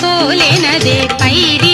కోలెనదే పైరి